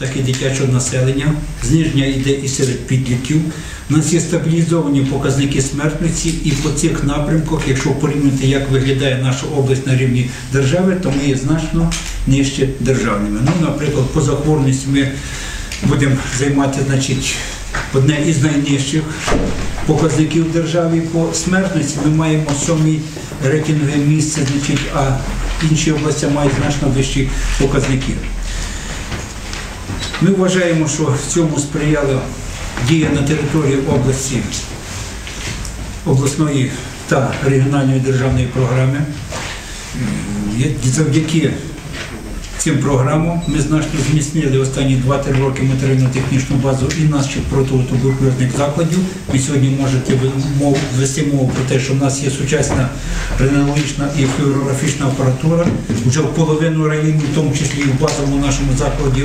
так і дитячого населення. Зниження йде і серед підлітків. У нас є стабілізовані показники смертності, і по цих напрямках, якщо порівняти, як виглядає наша область на рівні держави, то ми є значно нижче державними. Ну, наприклад, по захворюваності ми будемо займати, значить, одне із найнижчих показників в державі по смертності. Ми маємо сьомий рейтингове місце, значить, а інші області мають значно вищі показники. Ми вважаємо, що в цьому сприяла дія на території області обласної та регіональної державної програми. Завдяки цим програмам ми значно зміцнили останні 2-3 роки матеріально-технічну базу і наших протитуберкульозних закладів. Ви сьогодні можете вести мову про те, що в нас є сучасна рентгенологічна і флюорографічна апаратура. Вже в половину районів, в тому числі і в базовому нашому закладі